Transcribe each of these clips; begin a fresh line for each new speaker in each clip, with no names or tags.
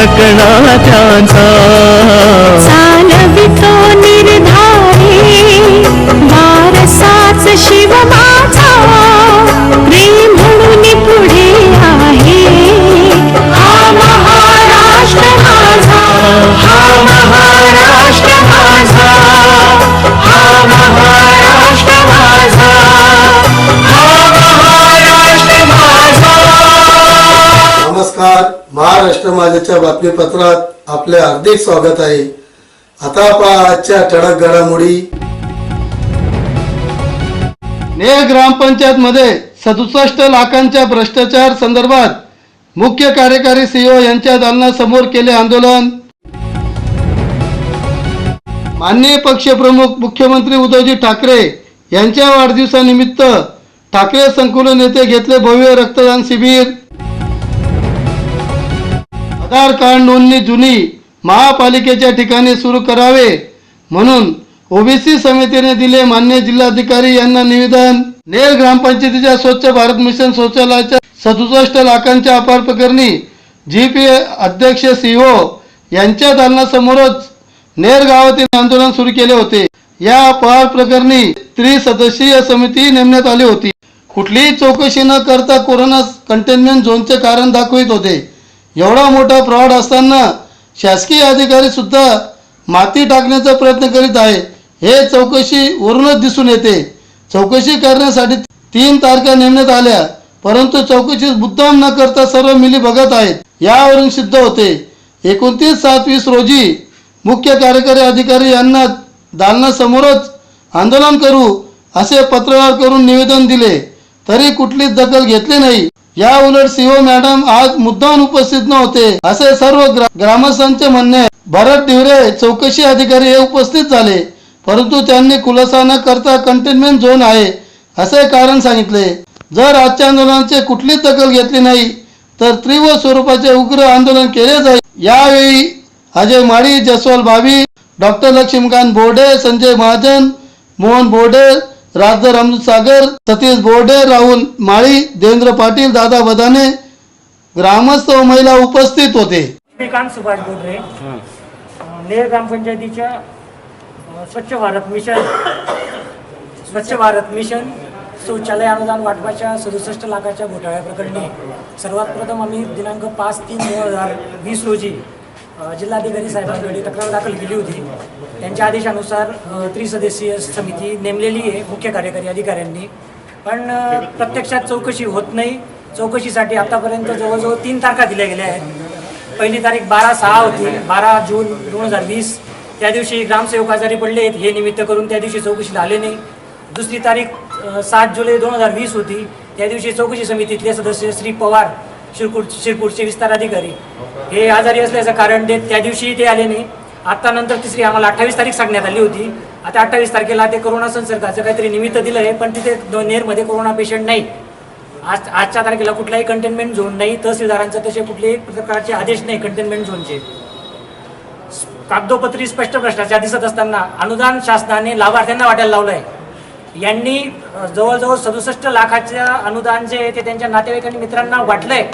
सकणा त्यांचा
महाराष्ट्र
माझ्याच्या बातमीपत्रात आपले हार्दिक स्वागत आहे. आता पहा आजच्या ठळक घडामोडी.
नेर ग्रामपंचायत मध्ये सदुसष्ट लाखांच्या भ्रष्टाचार संदर्भात मुख्य कार्यकारी सीओ यांच्या दालनासमोर केले आंदोलन. माननीय पक्षप्रमुख मुख्यमंत्री उद्धवजी ठाकरे यांच्या वाढदिवसानिमित्त ठाकरे संकुलन येथे घेतले भव्य रक्तदान शिबिर. आधार कार्ड नोंदणी जुनी महापालिकेच्या ठिकाणी सुरू करावे. म्हणून ओबीसी समितीने दिले मान्य जिल्हाधिकारी यांना निवेदन. नेर ग्रामपंचायतीच्या स्वच्छ भारत मिशन शौचालयाच्या सदुसष्ट लाखांच्या अपार प्रकरणी जीपी अध्यक्ष सीओ यांच्या दालनासमोरच नेर गावातील आंदोलन सुरू केले होते. या अपहार प्रकरणी त्रिसदस्यीय समिती नेमण्यात आली होती. कुठलीही चौकशी न करता कोरोना कंटेनमेंट झोनचे कारण दाखवित होते. एवढा मोठा फ्रॉड असताना शासकीय अधिकारी सुद्धा माती टाकण्याचा प्रयत्न करीत आहे. हे चौकशी वरूनच दिसून येते. चौकशी करण्यासाठी तीन तारखा नेमण्यात आल्या. परंतु चौकशी मुद्दाम न करता सर्व मिली बघत आहेत. यावरून सिद्ध होते. एकोणतीस सात वीस रोजी मुख्य कार्यकारी अधिकारी यांना दालनासमोरच आंदोलन करू असे पत्रव्यवहार करून निवेदन दिले. तरी कुठलीच दखल घेतली नाही. या उलट सीओ मॅडम आज मुद्दाम उपस्थित नव्हते असे सर्व ग्रा ग्रामस्थांचे म्हणणे. भरत डिवरे चौकशी अधिकारी हे उपस्थित झाले परंतु त्यांनी खुलासा न करता कंटेनमेंट झोन आहे असे कारण सांगितले. जर आजच्या आंदोलनाची कुठलीच दखल घेतली नाही तर तीव्र स्वरूपाचे उग्र आंदोलन केले जाईल. यावेळी अजय माळी जसवाल भावी डॉक्टर लक्ष्मीकांत बोर्डे संजय महाजन मोहन बोर्डे राजदर अमृत सागर सतीश बोर्डे राहुल माळी देवेंद्र पाटील दादा बदाने ग्रामस्थ व महिला उपस्थित होते.
श्रीकांत सुभाष बोडरे अं, नेर ग्रामपंचायतीच्या स्वच्छ भारत मिशन स्वच्छ भारत मिशन शौचालय अनुदान वाटपाच्या सदुसष्ट लाखाच्या घोटाळ्या प्रकरणी सर्वात प्रथम आम्ही दिनांक पाच तीन दोन हजार वीस रोजी जिल्हाधिकारी साहेबांकडे तक्रार दाखल केली होती. त्यांच्या आदेशानुसार त्रिसदस्यीय समिती नेमलेली आहे मुख्य कार्यकारी अधिकाऱ्यांनी. पण प्रत्यक्षात चौकशी होत नाही. चौकशीसाठी आतापर्यंत जवळजवळ तीन तारखा दिल्या गेल्या आहेत. पहिली तारीख बारा सहा होती. बारा जून दोन हजार वीस. त्या दिवशी ग्रामसेवक आजारी पडले आहेत हे निमित्त करून त्या दिवशी चौकशी झाले नाही. दुसरी तारीख सात जुलै दोन हजार वीस होती. त्या दिवशी चौकशी समितीतले सदस्य श्री पवार शिरपूर शिरपूरचे विस्तार अधिकारी. हे आजारी असल्याचं कारण देत त्या दिवशी ते आले नाही. आता नंतर तिसरी आम्हाला अठ्ठावीस तारीख सांगण्यात आली होती. आता अठ्ठावीस तारखेला ते कोरोना संसर्गाचं काहीतरी निमित्त दिलं आहे पण तिथे नेरमध्ये कोरोना पेशंट नाही आज आजच्या तारखेला कुठलाही कंटेनमेंट झोन नाही तहसीलदारांचा तसे कुठलेही प्रकारचे आदेश नाही कंटेनमेंट झोनचे कागदोपत्री स्पष्ट भ्रष्टाचार दिसत असताना अनुदान शासनाने लाभार्थ्यांना वाटायला लावलं आहे यांनी जवळजवळ सदुसष्ट लाखाच्या अनुदान जे आहे ते त्यांच्या नातेवाईक आणि मित्रांना वाटलंय.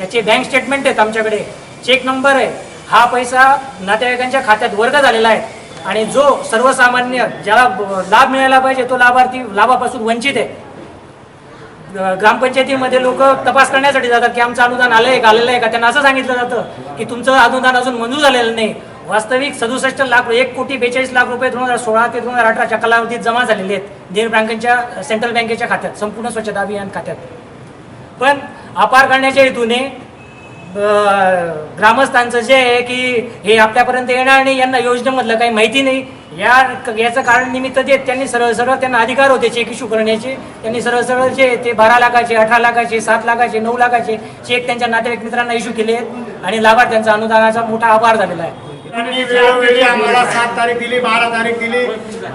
याचे बँक स्टेटमेंट आहेत आमच्याकडे. चेक नंबर आहे. हा पैसा नातेवाईकांच्या खात्यात वर्ग झालेला आहे. आणि जो सर्वसामान्य ज्याला लाभ मिळायला पाहिजे तो लाभार्थी लाभापासून वंचित आहे. ग्रामपंचायतीमध्ये लोक तपास करण्यासाठी जातात की आमचं अनुदान आलंय का आलेलं आहे का? त्यांना असं सांगितलं जातं की तुमचं अनुदान अजून मंजूर झालेलं नाही. वास्तविक सदुसष्ट लाख एक कोटी बेचाळीस लाख रुपये दोन हजार सोळा ते दोन हजार अठराच्या कालावधीत जमा झालेले आहेत. नेर बँकांच्या सेंट्रल बँकेच्या खात्यात संपूर्ण स्वच्छता अभियान खात्यात. पण अपार करण्याच्या हेतूने ग्रामस्थांचं जे आहे की हे आपल्यापर्यंत येणार नाही यांना योजनेमधलं काही माहिती नाही या याचं कारण निमित्त जे त्यांनी सरळ सरळ त्यांना अधिकार होते चेक इश्यू करण्याचे त्यांनी सरळ सरळ जे ते बारा लाखाचे अठरा लाखाचे सात लाखाचे नऊ लाखाचे चेक त्यांच्या नातेवाईक मित्रांना इश्यू केले आहेत आणि लाभार्थ्यांचा अनुदानाचा मोठा आभार झालेला आहे.
त्यांनी वेळोवेळी आम्हाला सात तारीख दिली बारा तारीख दिली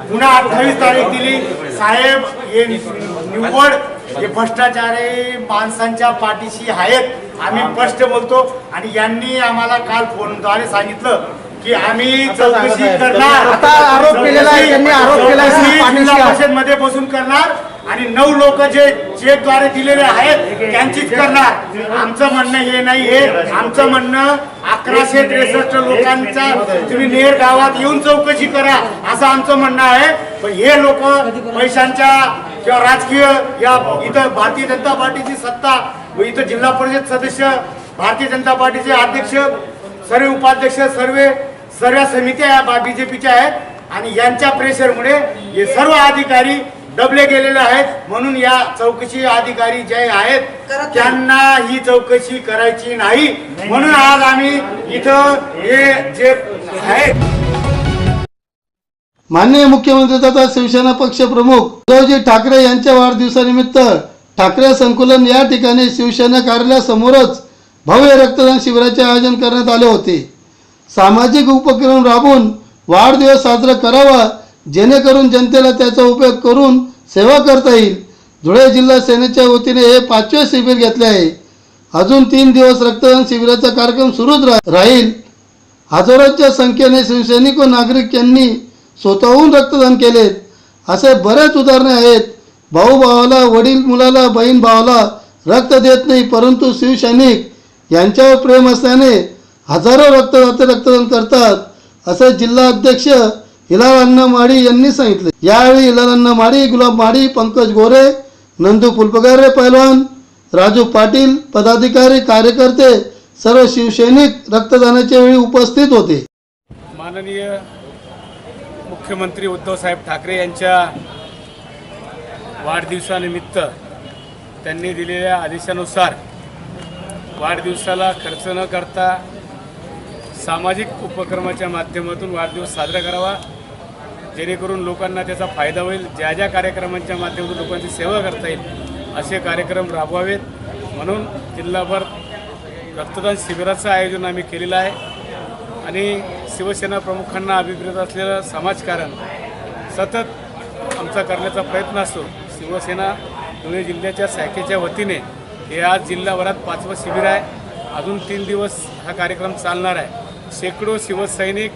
पुन्हा अठ्ठावीस तारीख दिली. साहेब हे निव्वळ हे भ्रष्टाचारी माणसांच्या पाठीशी आहेत. आम्ही स्पष्ट बोलतो. आणि यांनी आम्हाला काल फोनद्वारे सांगितलं की आम्ही चौकशी करणार.
आता आरोप केलेला आहे, त्यांनी आरोप केला.
परिषदमध्ये बसून करणार. आणि नऊ लोक जे चेकद्वारे दिलेले आहेत त्यांचीच करणार. आमचं म्हणणं हे नाही हे आमचं म्हणणं अकराशे त्रेसष्ट लोकांचा तुम्ही नेर गावात येऊन चौकशी करा असं आमचं म्हणणं आहे. पण हे लोक पैशांच्या किंवा राजकीय या इथं भारतीय जनता पार्टीची सत्ता व इथं जिल्हा परिषद सदस्य भारतीय जनता पार्टीचे अध्यक्ष सर्व उपाध्यक्ष सर्व सर्व समित्या या बीजेपीच्या आहेत. आणि यांच्या प्रेशरमुळे हे सर्व अधिकारी दबले गेलेले आहेत. म्हणून या चौकशी अधिकारी जे आहेत त्यांना ही चौकशी करायची नाही. म्हणून आज आम्ही इथं हे जे आहेत
माननीय मुख्यमंत्री तथा शिवसेना पक्ष प्रमुख उद्धवजी ठाकरे यांच्या वाढदिवसानिमित्त ठाकरे संकुलन या ठिकाणी शिवसेना कार्यालयासमोरच भव्य रक्तदान शिबिराचे आयोजन करण्यात आले होते. सामाजिक उपक्रम राबवून वाढदिवस साजरा करावा जेणेकरून जनतेला त्याचा उपयोग करून सेवा करता येईल. धुळे जिल्हा सेनेच्या वतीने हे पाचवे शिबिर घेतले आहे. अजून तीन दिवस रक्तदान शिबिराचा कार्यक्रम सुरूच रा- राहील. हजारोच्या संख्येने शिवसैनिक व नागरिक यांनी स्वतःहून रक्तदान केले असे बरेच उदाहरणे आहेत. भाऊ भावाला वडील मुलाला बहीण भावाला रक्त देत नाही परंतु शिवसैनिक यांच्यावर प्रेम असल्याने हजारो रक्तदाते रक्तदान करतात असे जिल्हा अध्यक्ष हिलाल माडी यांनी सांगितले. यावेळी हिलाल माडी गुलाब माडी पंकज गोरे नंदू पुलपगारे पैलवान राजू पाटील पदाधिकारी कार्यकर्ते सर्व शिवसैनिक रक्तदानाच्या वेळी उपस्थित होते.
माननीय मुख्यमंत्री उद्धवसाहेब ठाकरे यांच्या वाढदिवसानिमित्त त्यांनी दिलेल्या आदेशानुसार वाढदिवसाला खर्च न करता सामाजिक उपक्रमाच्या माध्यमातून वाढदिवस साजरा करावा. जेणेकरून लोकांना त्याचा फायदा होईल ज्या ज्या कार्यक्रमांच्या माध्यमातून लोकांची सेवा करता येईल असे कार्यक्रम राबवावेत. म्हणून जिल्हाभर रक्तदान शिबिराचं आयोजन आम्ही केलेलं आहे. आणि शिवसेना प्रमुखांना अभिप्रेत असलेलं समाजकारण सतत आमचा करण्याचा प्रयत्न असतो. शिवसेना धुळे जिल्ह्याच्या शाखेच्या वतीने हे आज जिल्हाभरात पाचवं शिबिर आहे. अजून तीन दिवस हा कार्यक्रम चालणार आहे. शेकडो शिवसैनिक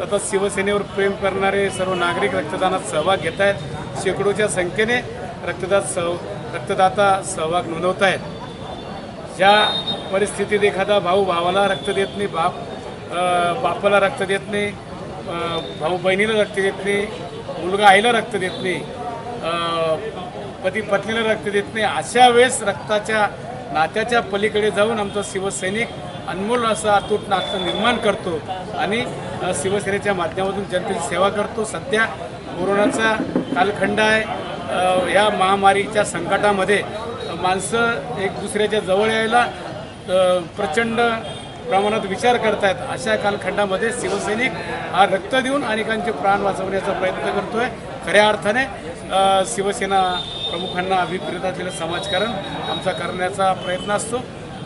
तसंच शिवसेनेवर प्रेम करणारे सर्व नागरिक रक्तदानात सहभाग घेत आहेत. शेकडोच्या संख्येने रक्तदान सह रक्तदाता सहभाग नोंदवत आहेत. ज्या परिस्थितीत एखादा भाऊ भावाला रक्त देत नाही बाप बापाला रक्त देत नाही भाऊ बहिणीला रक्त देत नाही मुलगा आईला रक्त देत नाही पती पत्नीला रक्त देत नाही अशा वेळेस रक्ताच्या नात्याच्या पलीकडे जाऊन आमचा शिवसैनिक अनमोल असं अतूट नातं निर्माण करतो आणि शिवसेनेच्या माध्यमातून जनतेची सेवा करतो. सध्या कोरोनाचा कालखंड आहे. ह्या या महामारीच्या संकटामध्ये माणसं एक दुसऱ्याच्या जवळ यायला प्रचंड प्रमाणात विचार करतायत. अशा कालखंडामध्ये शिवसैनिक हा रक्त देऊन अनेकांचे प्राण वाचवण्याचा प्रयत्न करतोय. खऱ्या अर्थाने शिवसेना प्रमुखांना अभिप्रेत असलेलं समाजकारण आमचा करण्याचा प्रयत्न असतो.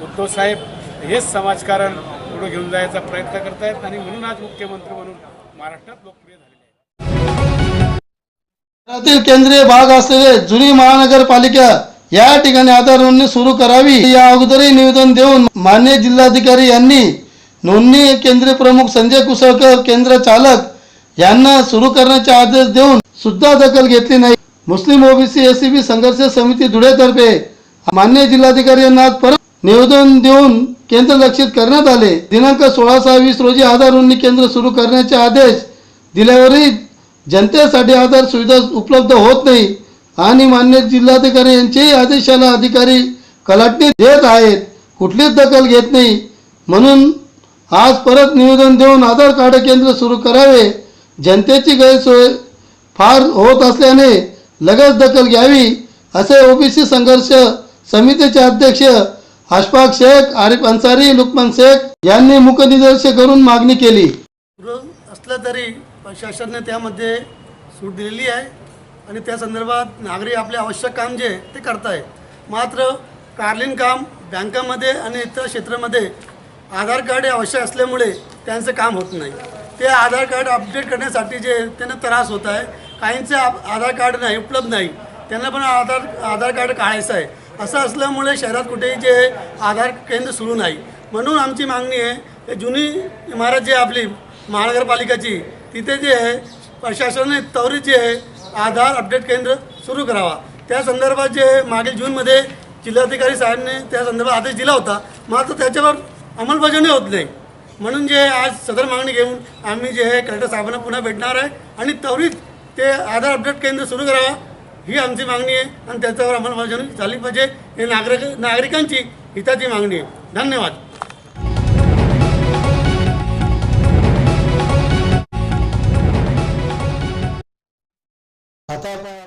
उद्धव साहेब हेच समाजकारण पुढे घेऊन जायचा प्रयत्न करतायत आणि म्हणून आज मुख्यमंत्री म्हणून महाराष्ट्रात लोकप्रिय झालेले आहेत.
शहरातील केंद्रीय भाग असलेले जुनी महानगरपालिका या ठिकाणी आधार नोंदणी सुरू करावी या अगोदरही निवेदन देऊन मान्य जिल्हाधिकारी यांनी नोंदणी केंद्रीय प्रमुख संजय कुसळकर केंद्र चालक यांना सुरू करण्याचे आदेश देऊन सुद्धा दखल घेतली नाही. मुस्लिम ओबीसी एसीबी संघर्ष समिती धुळेतर्फे मान्य जिल्हाधिकारी यांना परत निवेदन देऊन केंद्र लक्षित करण्यात आले. दिनांक सोळा सहा वीस रोजी आधार नोंदणी केंद्र सुरू करण्याचे आदेश दिल्यावरही जनतेसाठी आधार सुविधा उपलब्ध होत नाही. आणि मान्य जिल्हाधिकारी यांचेही आदेशाला अधिकारी कलाटणी देत आहेत. कुठलीच दखल घेत नाही. म्हणून आज परत निवेदन देऊन आधार कार्ड केंद्र सुरू करावे. जनतेची गैरसोय फार होत असल्याने लगेच दखल घ्यावी असे ओबीसी संघर्ष समितीचे अध्यक्ष अशफाक शेख आरिफ अन्सारी लुकमान शेख यांनी मुखनिदर्शन करून मागणी केली.
विरोध असला तरी शासनाने त्यामध्ये सूट दिलेली आहे आणि त्या संदर्भात नागरिक आपले आवश्यक काम जे ते करताय मात्र कार्लिन काम बँकामध्ये आणि इतर क्षेत्रामध्ये आधार कार्ड हे आवश्यक असल्यामुळे त्यांचं काम होत नाही. ते आधार कार्ड अपडेट करण्यासाठी जे त्यांना त्रास होत आहे काहींचे आधार कार्ड नाही उपलब्ध नाही. त्यांना पण आधार आधार कार्ड काढायचं आहे. असं असल्यामुळे शहरात कुठेही जे आधार केंद्र सुरू नाही. म्हणून आमची मागणी आहे जुनी इमारत जी आपली महानगरपालिकाची तिथे जे आहे प्रशासनाने त्वरित जे आहे आधार अपडेट केंद्र सुरू करावा. त्या संदर्भात जे मागील जूनमध्ये जिल्हाधिकारी साहेबांनी त्या संदर्भात आदेश दिला होता. मात्र त्याच्यावर अंमलबजावणी होत नाही. म्हणून जे आज सदर मागणी घेऊन आम्ही जे आहे कलेक्टर साहेबांना पुन्हा भेटणार आहे आणि त्वरित ते आधार अपडेट केंद्र सुरू करावा. ही आमची मागणी आहे आणि त्याच्यावर अंमलबजावणी झाली पाहिजे. हे नागरिक नागरिकांची हिताची मागणी आहे. धन्यवाद. आता